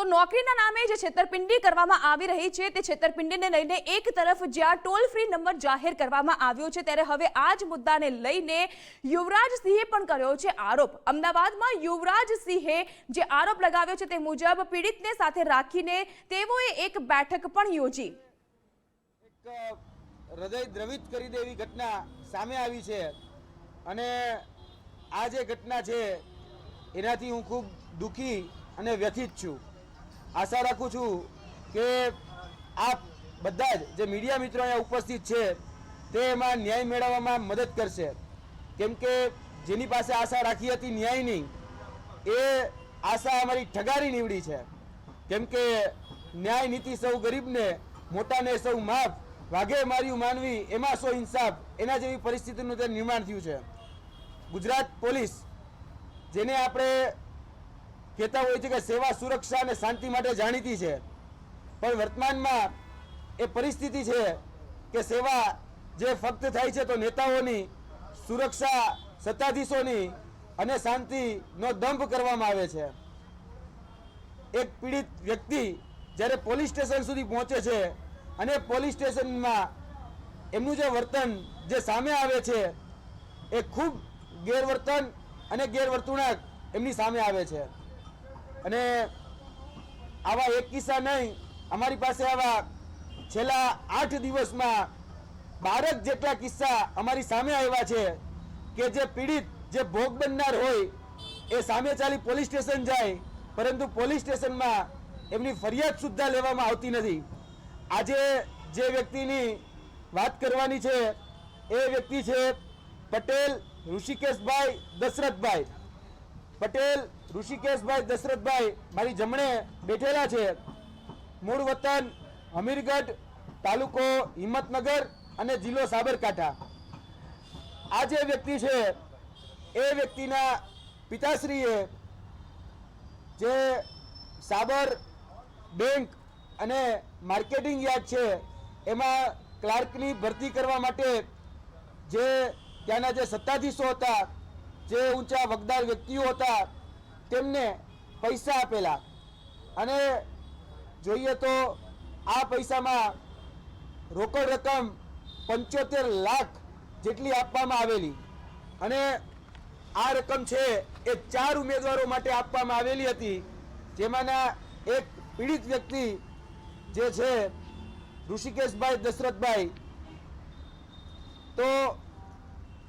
તો નોકરીના નામે જે છેતરપિંડી કરવામાં આવી રહી છે, તે છેતરપિંડીને લઈને એક તરફ જ્યાં ટોલ ફ્રી નંબર જાહેર કરવામાં આવ્યો છે, ત્યારે હવે આ જ મુદ્દાને લઈને યુવરાજસિંહે પણ કર્યો છે આરોપ. અમદાવાદમાં યુવરાજ સિંહે જે આરોપ લગાવ્યો છે તે મુજબ પીડિતને સાથે રાખીને તેઓએ એક બેઠક પણ યોજી. હૃદય દ્રવિત કરી દે એવી ઘટના સામે આવી છે અને આ જે ઘટના છે, એનાથી હું ખૂબ દુઃખી અને વ્યથિત છું. આશા રાખું છું કે આપ બધા જ જે મીડિયા મિત્રો અહીંયા ઉપસ્થિત છે, તે એમાં ન્યાય મેળવવામાં મદદ કરશે. કેમ કે જેની પાસે આશા રાખી હતી ન્યાયની એ આશા અમારી ઠગારી નીવડી છે. કેમ કે ન્યાય નીતિ સૌ ગરીબને, મોટાને સૌ માફ, વાઘે માર્યું માનવી, એમાં સો ઇન્સાફ, એના જેવી પરિસ્થિતિનું તે નિર્માણ થયું છે. ગુજરાત પોલીસ, જેને આપણે કહેતા હોય છે કે સેવા, સુરક્ષા અને શાંતિ માટે જાણીતી છે. પણ વર્તમાનમાં એ પરિસ્થિતિ છે કે સેવા જે ફક્ત થાય છે તો નેતાઓની, સુરક્ષા સત્તાધીશોની અને શાંતિનો દંભ કરવામાં આવે છે. એક પીડિત વ્યક્તિ જ્યારે પોલીસ સ્ટેશન સુધી પહોંચે છે અને પોલીસ સ્ટેશનમાં એમનું જે વર્તન જે સામે આવે છે એ ખૂબ ગેરવર્તન અને ગેરવર્તુણક એમની સામે આવે છે. અને આવા એક કિસ્સા નહીં, અમારી પાસે આવા છેલ્લા આઠ દિવસમાં બારક જેટલા કિસ્સા અમારી સામે આવ્યા છે કે જે પીડિત, જે ભોગ બનનાર હોય, એ સામે ચાલી પોલીસ સ્ટેશન જાય, પરંતુ પોલીસ સ્ટેશનમાં એમની ફરિયાદ સુદ્ધા લેવામાં આવતી નથી. આજે જે વ્યક્તિની વાત કરવાની છે, એ વ્યક્તિ છે પટેલ ઋષિકેશભાઈ દશરથભાઈ. પટેલ, ઋષિકેશભાઈ, દશરથભાઈ, મારી જમણે બેઠેલા છે. મૂળ વતન હમીરગઢ તાલુકો હિંમતનગર અને જિલ્લો સાબરકાંઠા. આ જે વ્યક્તિ છે, એ વ્યક્તિના પિતાશ્રીએ જે સાબર બેંક અને માર્કેટિંગ યાર્ડ છે, એમાં ક્લાર્કની ભરતી કરવા માટે જે ત્યાંના જે સત્તાધીશો હતા જે ઊંચા વગદાર વ્યક્તિઓ હતા, તેમને પૈસા આપેલા. અને જોઈએ તો આ પૈસામાં રોકડ રકમ પંચોતેર લાખ જેટલી આપવામાં આવેલી. અને આ રકમ છે એ ચાર ઉમેદવારો માટે આપવામાં આવેલી હતી, જેમાંના એક પીડિત વ્યક્તિ જે છે ઋષિકેશભાઈ દશરથભાઈ. તો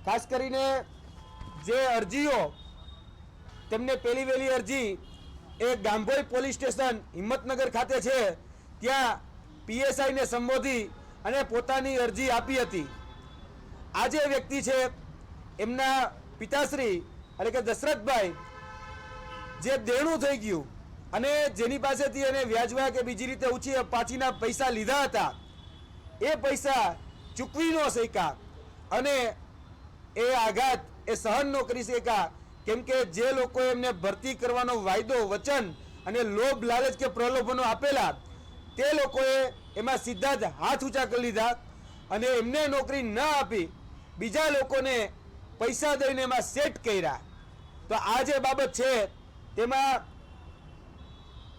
ખાસ કરીને જે અરજીઓ, તેમને પહેલી વહેલી અરજી એ ગાંભોઈ પોલીસ સ્ટેશન હિંમતનગર ખાતે છે, ત્યાં પીએસઆઈને સંબોધી અને પોતાની અરજી આપી હતી. આ જે વ્યક્તિ છે, એમના પિતાશ્રી એટલે કે દશરથભાઈ, જે દેણું થઈ ગયું અને જેની પાસેથી એને વ્યાજવા કે બીજી રીતે ઊંચી પાછીના પૈસા લીધા હતા, એ પૈસા ચૂકવી ન શક્યા અને એ આઘાત એ સહન ન કરી શક્યા. કેમ કે જે લોકો એમને ભરતી કરવાનો વાયદો, વચન અને લોભ લાલચ કે પ્રલોભનો આપેલા, તે લોકોએ એમાં સીધા જ હાથ ઊંચા કરી લીધા અને એમને નોકરી ન આપી. બીજા લોકોને પૈસા દઈને એમાં સેટ કર્યા. તો આ જે બાબત છે, તેમાં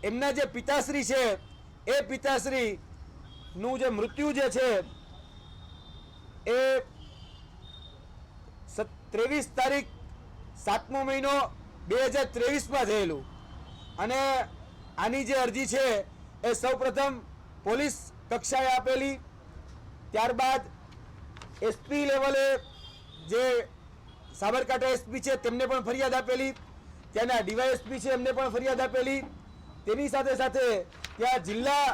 એમના જે પિતાશ્રી છે, એ પિતાશ્રીનું જે મૃત્યુ જે છે, એ ત્રેવીસ તારીખ સાતમો મહિનો બે હજાર ત્રેવીસમાં થયેલું. અને આની જે અરજી છે એ સૌપ્રથમ પોલીસ કક્ષાએ આપેલી. ત્યારબાદ એસપી લેવલે જે સાબરકાંઠા એસપી છે તેમને પણ ફરિયાદ આપેલી. ત્યાંના ડીવાયએસપી છે એમને પણ ફરિયાદ આપેલી. તેની સાથે સાથે ત્યાં જિલ્લા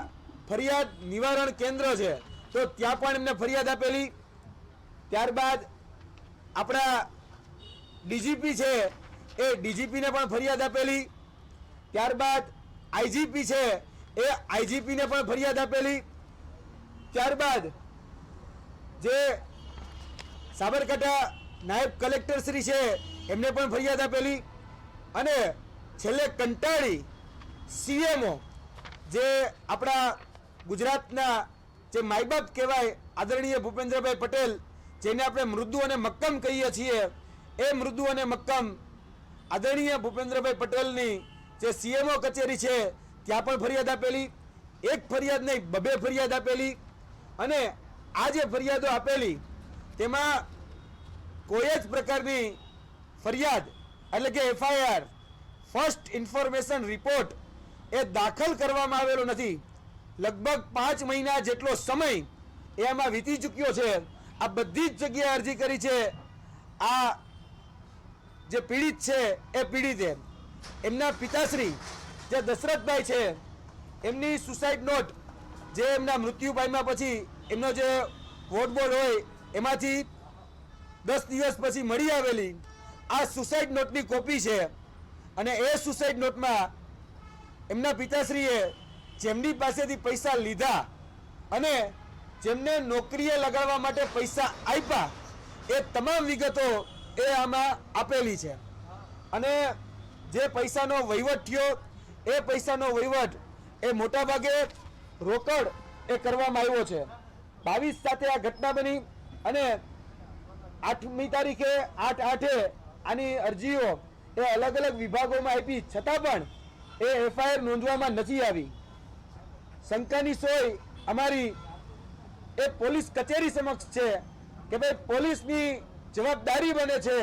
ફરિયાદ નિવારણ કેન્દ્ર છે તો ત્યાં પણ એમને ફરિયાદ આપેલી. ત્યારબાદ આપણા ડીજીપી છે, એ ડીજીપીને પણ ફરિયાદ આપેલી. ત્યારબાદ આઈજીપી છે, એ આઈજીપીને પણ ફરિયાદ આપેલી. ત્યારબાદ જે સાબરકાંઠા નાયબ કલેક્ટર શ્રી છે, એમને પણ ફરિયાદ આપેલી. અને છેલ્લે કંટાળી સીએમઓ જે આપણા ગુજરાતના જે માયબાપ કહેવાય, આદરણીય ભૂપેન્દ્રભાઈ પટેલ જેને આપણે મૃદુ અને મક્કમ કહીએ છીએ, એ મૃદુ અને મક્કમ આદરણીય ભૂપેન્દ્રભાઈ પટેલની જે સીએમઓ કચેરી છે, ત્યાં પણ ફરિયાદ આપેલી, એક ફરિયાદ નહીં, બબે ફરિયાદ આપેલી અને આ જે ફરિયાદો આપેલી, તેમાં કોઈ જ પ્રકારની ફરિયાદ, એટલે કે એફઆઈઆર ફર્સ્ટ ઇન્ફોર્મેશન રિપોર્ટ એ દાખલ કરવામાં આવેલો નથી. લગભગ પાંચ મહિના જેટલો સમય એ આમાં વીતી ચૂક્યો છે. આ બધી જ જગ્યાએ અરજી કરી છે. આ જે પીડિત છે, એ પીડિતે એમના પિતાશ્રી જે દશરથભાઈ છે, એમની સુસાઇડ નોટ જે એમના મૃત્યુ પામ્યા પછી એમનો જે વોટ બોર્ડ હોય, એમાંથી દસ દિવસ પછી મળી આવેલી આ સુસાઇડ નોટની કોપી છે. અને એ સુસાઇડ નોટમાં એમના પિતાશ્રીએ જેમની પાસેથી પૈસા લીધા અને જેમને નોકરીએ લગાડવા માટે પૈસા આપ્યા એ તમામ વિગતો એ આમાં આપેલી છે. અને જે પૈસાનો વહીવટ થયો, એ પૈસાનો વહીવટ એ મોટાભાગે રોકડ એ કરવામાં આવ્યો છે. બાવીસ સાથે આ ઘટના બની અને આઠમી તારીખે આઠ આઠે આની અરજીઓ એ અલગ અલગ વિભાગોમાં આપી, છતાં પણ એ એફઆઈઆર નોંધવામાં નથી આવી. શંકાની સોય અમારી એ પોલીસ કચેરી સમક્ષ છે કે ભાઈ પોલીસની જવાબદારી બને છે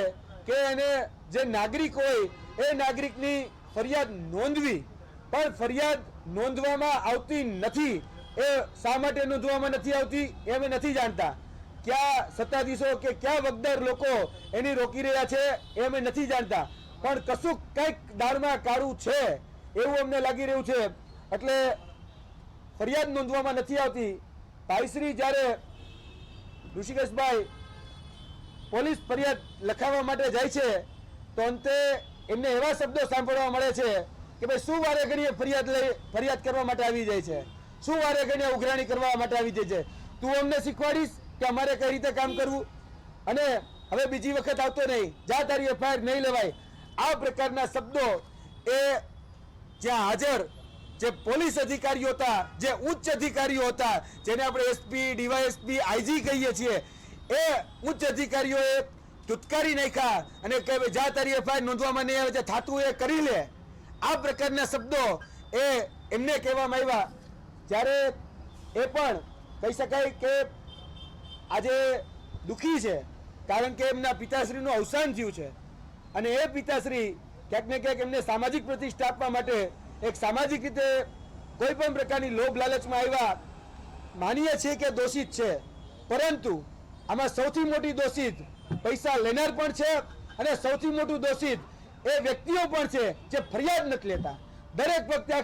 કે એને જે નાગરિક હોય એ નાગરિકની ફરિયાદ નોંધવી. પણ ફરિયાદ નોંધવામાં આવતી નથી. એ શા માટે નોંધવામાં નથી આવતી એ અમે નથી જાણતા. ક્યાં સત્તાધીશો કે ક્યાં વગદર લોકો એની રોકી રહ્યા છે એ અમે નથી જાણતા. પણ કશું કંઈક દાળમાં કાળું છે એવું અમને લાગી રહ્યું છે. એટલે ફરિયાદ નોંધવામાં નથી આવતી. ભાઈશ્રી જ્યારે ઋષિકેશભાઈ પોલીસ ફરિયાદ લખાવવા માટે જાય છે, તો અંતે એમને એવા શબ્દો સાંભળવા મળે છે કે ભાઈ શું વારે ઘડીએ ફરિયાદ લઈ, ફરિયાદ કરવા માટે આવી જાય છે? શું વારે ઘડીએ ઉઘરાણી કરવા માટે આવી જાય છે? તું અમને શીખવાડીશ કે અમારે કઈ રીતે કામ કરવું? અને હવે બીજી વખત આવતો નહીં. જા તારી એફઆઈઆર નહીં લેવાય. આ પ્રકારના શબ્દો એ જ્યાં હાજર જે પોલીસ અધિકારીઓ હતા, જે ઉચ્ચ અધિકારીઓ હતા, જેને આપણે એસપી ડીવાયએસપી આઈજી કહીએ છીએ, એ ઉચ્ચ અધિકારીઓએ ચુતકારી નાખ્યા અને કહે જા તારી એફઆઈઆર નોંધવામાં નહીં આવે છે થાતું એ કરી લે. આ પ્રકારના શબ્દો એ એમને કહેવામાં આવ્યા. જ્યારે એ પણ કહી શકાય કે આજે દુઃખી છે, કારણ કે એમના પિતાશ્રીનું અવસાન થયું છે. અને એ પિતાશ્રી ક્યાંક ને ક્યાંક એમને સામાજિક પ્રતિષ્ઠા આપવા માટે એક સામાજિક રીતે કોઈ પણ પ્રકારની લોભ લાલચમાં આવ્યા, માનીએ છીએ કે દોષિત છે. પરંતુ આમાં સૌથી મોટી દોષિત પૈસા લેનાર પણ છે અને સૌથી મોટું દોષિત એ વ્યક્તિઓ પણ છે જે ફરિયાદ નથી લેતા. દરેક વખતે